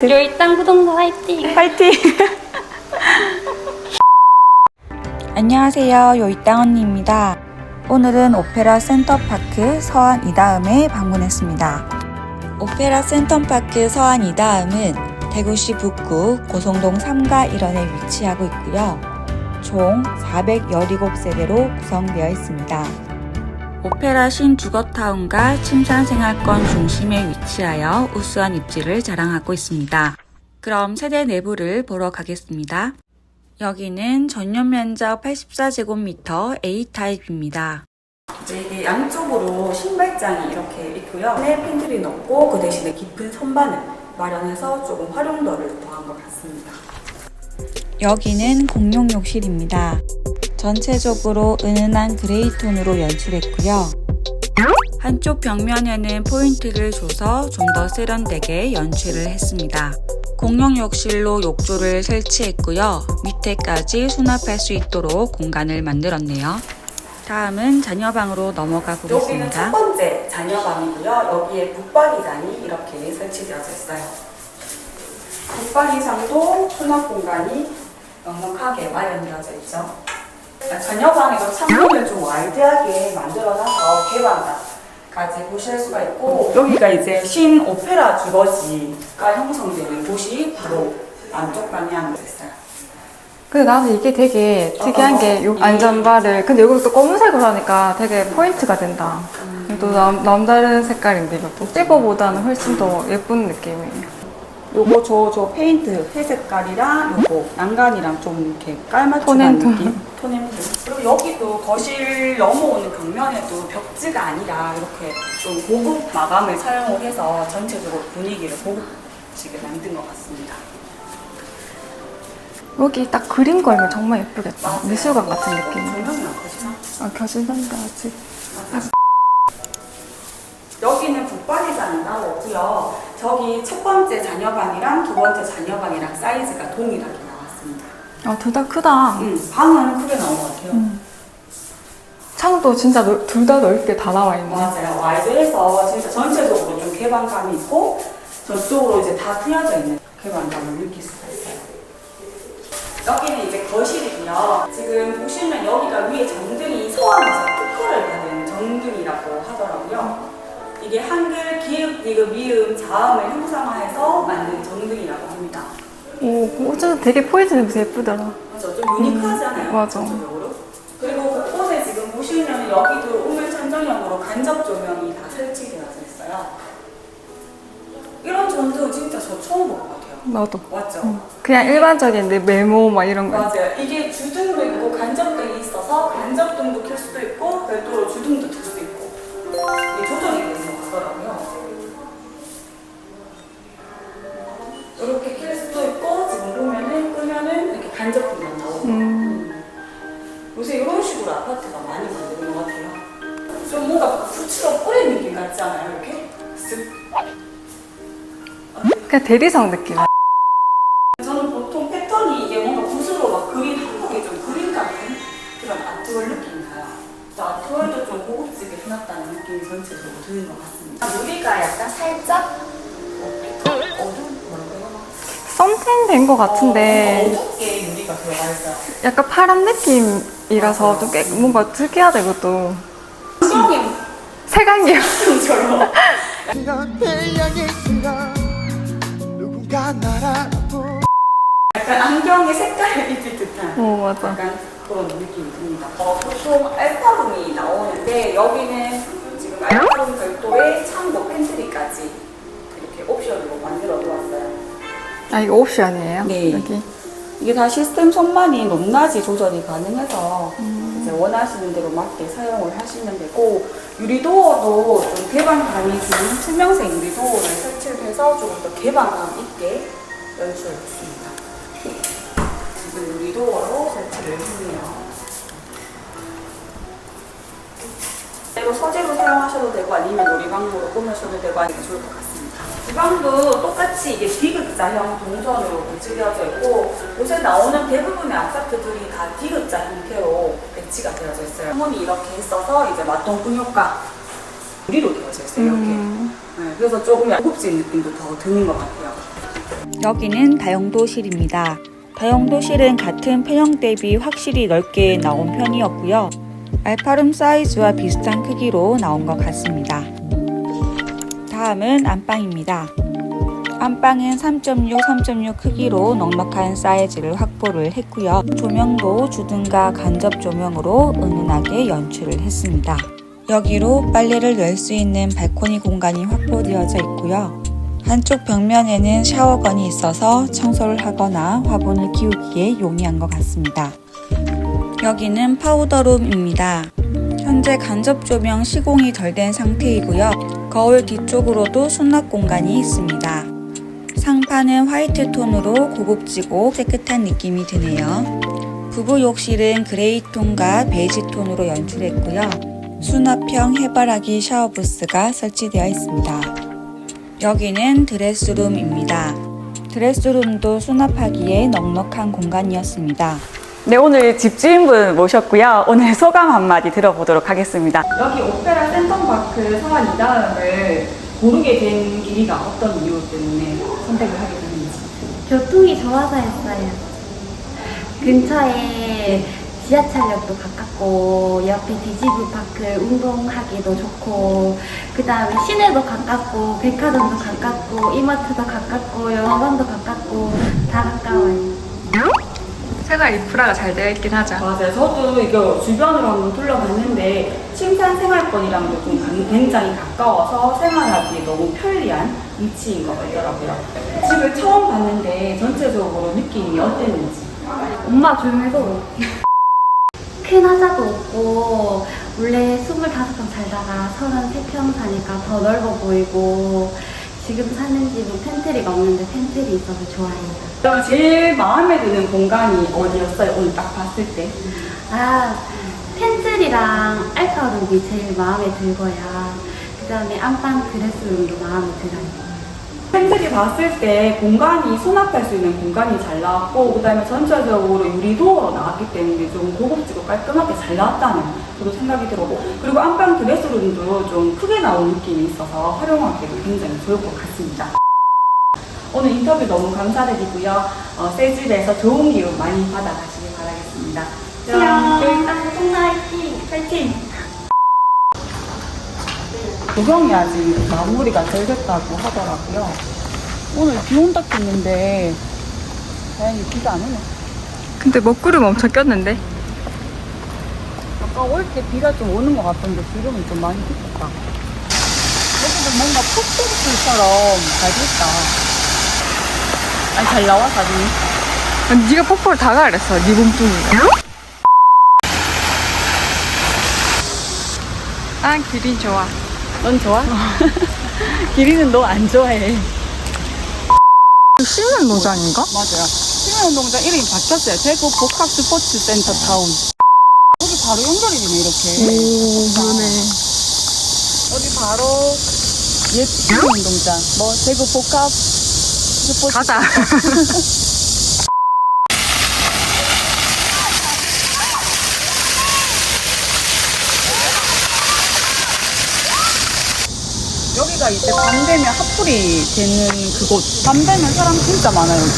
요일당 구동도 화이팅! 파이팅! 안녕하세요. 요이땅 언니입니다. 오늘은 오페라 센터파크 서안 이다음에 방문했습니다. 오페라 센터파크 서안 이다음은 대구시 북구 고성동 3가 1원에 위치하고 있고요. 총 417세대로 구성되어 있습니다. 오페라 신 주거타운과 침산생활권 중심에 위치하여 우수한 입지를 자랑하고 있습니다. 그럼 세대 내부를 보러 가겠습니다. 여기는 전용 면적 84제곱미터 A타입입니다. 이제 이게 양쪽으로 신발장이 이렇게 있고요. 안에 팬트리 넣고 그 대신에 깊은 선반을 마련해서 조금 활용도를 더한 것 같습니다. 여기는 공용 욕실입니다. 전체적으로 은은한 그레이 톤으로 연출했고요. 한쪽 벽면에는 포인트를 줘서 좀 더 세련되게 연출을 했습니다. 공용 욕실로 욕조를 설치했고요. 밑에까지 수납할 수 있도록 공간을 만들었네요. 다음은 자녀방으로 넘어가 여기는 첫 보겠습니다. 번째 자녀방이고요. 여기에 붙박이장이 이렇게 설치되어져 있어요. 붙박이장도 수납 공간이 넉넉하게 마련되어져 있죠. 자녀방에도 창문을 좀 와이드하게 만들어놔서 개방까지 보실 수가 있고 여기가 이제 신 오페라 주거지가 형성되는 곳이 바로 안쪽 방향으로 있어요. 근데 나는 이게 되게 특이한 게 요 안전바를 근데 이걸 또 검은색으로 하니까 되게 포인트가 된다. 또 남, 남다른 색깔인데 이것도 실버보다는 훨씬 더 예쁜 느낌이에요. 요거 저, 저 페인트 회색깔이랑 요거 난간이랑 좀 이렇게 깔맞춤한. 느낌 톤앤 톤 그리고 여기도 거실 넘어오는 벽면에도 벽지가 아니라 이렇게 좀 고급 마감을 사용을 해서 전체적으로 분위기를 고급지게 만든 것 같습니다 여기 딱 그림 걸면 정말 예쁘겠다. 미술관 같은 느낌. 조명이 안 커지나? 아, 켜진단다, 아직. 여기는 붙박이장이 따로 없고요 저기 첫 번째 자녀방이랑 두 번째 자녀방이랑 사이즈가 동일하게 나왔습니다 아, 둘 다 크다. 음, 방은 크게 나온 것 같아요 창도 진짜 둘 다 넓게 다 나와 있네. 맞아요. 와이드해서 진짜 전체적으로 좀 개방감이 있고 저쪽으로 이제 다 트여져 있는 개방감을 느낄 수가 있어요. 여기는 이제 거실이고요. 지금 보시면 여기가 위에 정등이 서안에서 특허를 받은 정등이라고 하더라고요. 이게 한글 기읍, 디귿, 미음, 자음을 형상화해서 만든 정등이라고 합니다. 오, 어쩌 되게 포인트 냄새 예쁘더라. 맞아, 좀 유니크하지 않아요? 음, 맞아. 그리고 곳곳에 지금 보시면 여기도 우물 천정형으로 간접 조명이 다 설치되어져 있어요. 이런 전도 진짜 저 처음 본것 같아요. 나도. 맞죠? 그냥 일반적인 내 메모 막 이런 거. 맞아요. 이게 주등도 있고 간접등이 있어서 간접등도 켤 수도 있고 별도로 주등도 그냥 대리석 느낌. 저는 보통 패턴이 이게 뭔가 붓으로 막 그린 한국의 좀 그림 같은 그런 아트월 느낌이 나요. 또 아트월도 좀 고급지게 해놨다는 느낌이 전체적으로 드는 것 같습니다. 유리가 약간 살짝 어, 어두운 뭐라고 해야 되나? 썬텐 된거 같은데 어, 어둡게 유리가 들어가 있어요. 약간 파란 느낌이라서 좀 꽤 뭔가 특이하다 이것도. 신경이 색안경. 처럼 그런 태양의 순간 누군가 날 알아보 약간 안경의 색깔을 입힐 듯한 어 맞아. 약간 그런 느낌이 듭니다. 어, 보통 알파룸이 나오는데 여기는 지금 알파룸 별도의 창고 팬트리까지 이렇게 옵션으로 만들어 놓았어요. 아 이거 옵션이에요? 네. 여기. 이게 다 시스템 선반이 높낮이 조절이 가능해서 이제 원하시는 대로 맞게 사용을 하시면 되고 유리도어도 좀 개방감이 주는 투명색 유리도어를 설치를 해서 조금 더 개방감 있게 연출했습니다. 지금 유리도어로 설치를 했네요. 이거 서재로 사용하셔도 되고 아니면 놀이방으로 꾸며셔도 되고 아니면 좋을 것 같습니 다. 주방도 똑같이 이게 D급자형 동선으로 구축되어져 있고 요새 나오는 대부분의 아파트들이 다 D급자 형태로 배치가 되어져 있어요. 창문이 이렇게 있어서 이제 맞동풍 효과 유리로 되어져 있어요. 이렇게. 음. 네, 그래서 조금 고급진 느낌도 더 드는 것 같아요. 여기는 다용도실입니다. 다용도실은 같은 편형 대비 확실히 넓게 나온 편이었고요. 알파룸 사이즈와 비슷한 크기로 나온 것 같습니다. 다음은 안방입니다. 안방은 3.6, 3.6 크기로 넉넉한 사이즈를 확보를 했고요. 조명도 주등과 간접 조명으로 은은하게 연출을 했습니다. 여기로 빨래를 넣을 수 있는 발코니 공간이 확보되어져 있고요. 한쪽 벽면에는 샤워건이 있어서 청소를 하거나 화분을 키우기에 용이한 것 같습니다. 여기는 파우더룸입니다. 현재 간접 조명 시공이 덜 된 상태이고요. 거울 뒤쪽으로도 수납 공간이 있습니다. 상판은 화이트 톤으로 고급지고 깨끗한 느낌이 드네요. 부부 욕실은 그레이 톤과 베이지 톤으로 연출했고요. 수납형 해바라기 샤워 부스가 설치되어 있습니다. 여기는 드레스룸입니다. 드레스룸도 수납하기에 넉넉한 공간이었습니다. 네, 오늘 집주인분 모셨고요. 오늘 소감 한마디 들어보도록 하겠습니다. 여기 오페라 센텀파크 서한 이다음을 고르게 된 길이가 어떤 이유 때문에 선택을 하게 됐는지. 교통이 좋아서였어요. 근처에 지하철역도 가깝고 옆에 디지브 파크 운동하기도 좋고 그 다음에 시내도 가깝고 백화점도 가깝고 이마트도 가깝고 영화관도 가깝고 다 가까워요. 생활 인프라가 잘 되어 있긴 하죠. 맞아요. 저도 이거 주변으로 한번 둘러봤는데 칭찬 생활권이랑도 좀 간- 굉장히 가까워서 생활하기에 너무 편리한 위치인 것 같더라고요. 집을 처음 봤는데 전체적으로 느낌이 어땠는지. 엄마 조용해서 큰 하자도 없고 원래 25평 살다가 33평 사니까 더 넓어 보이고 지금 사는 집은 팬트리가 없는데 팬트리 있어서 좋아해요. 그럼 제일 마음에 드는 공간이 어디였어요? 오늘 딱 봤을 때. 아, 펜슬이랑 알카룸이 제일 마음에 들고요. 그 다음에 안방 드레스룸도 마음에 들어요. 팬들이 봤을 때 공간이 수납할 수 있는 공간이 잘 나왔고 그다음에 전체적으로 유리도어로 나왔기 때문에 좀 고급지고 깔끔하게 잘 나왔다는 저도 생각이 들었고 그리고 안방 드레스룸도 좀 크게 나온 느낌이 있어서 활용하기도 굉장히 좋을 것 같습니다. 오늘 인터뷰 너무 감사드리고요. 어, 새 집에서 좋은 기운 많이 받아가시길 바라겠습니다. 안녕. 짱 화이팅! 파이팅! 조경이 아직 마무리가 덜 됐다고 하더라고요. 오늘 비 온다 했는데 다행히 비가 안 오네. 근데 먹구름 엄청 꼈는데? 아까 올 때 비가 좀 오는 것 같던데 지금은 좀 많이 빗었다. 여기도 뭔가 폭포수처럼 잘 됐다. 아니 잘 나와 사진이. 아니, 네가 폭포를 다 가렸어. 네 몸뚱이가. 난 길이 좋아. 넌 좋아? 기리는 너안 좋아해. 씻는 노장인가? 맞아요. 시민운동장 이름이 바뀌었어요. 대구 복합 스포츠 센터 타운. 여기 바로 연결이 되네 이렇게. 오, 그러네. 여기 바로 옛 시민운동장. 뭐 대구 복합 스포츠. 가자. 여기가 이제 밤 되면 핫플이 되는 그곳. 밤 되면 사람 진짜 많아요, 여기.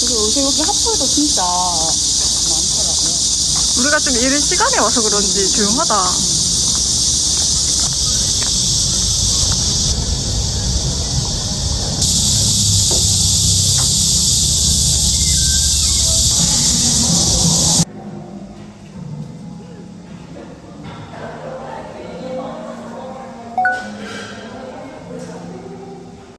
그리고 요새 여기 핫플도 진짜 많더라고요. 우리가 좀 이른 시간에 와서 그런지 조용하다.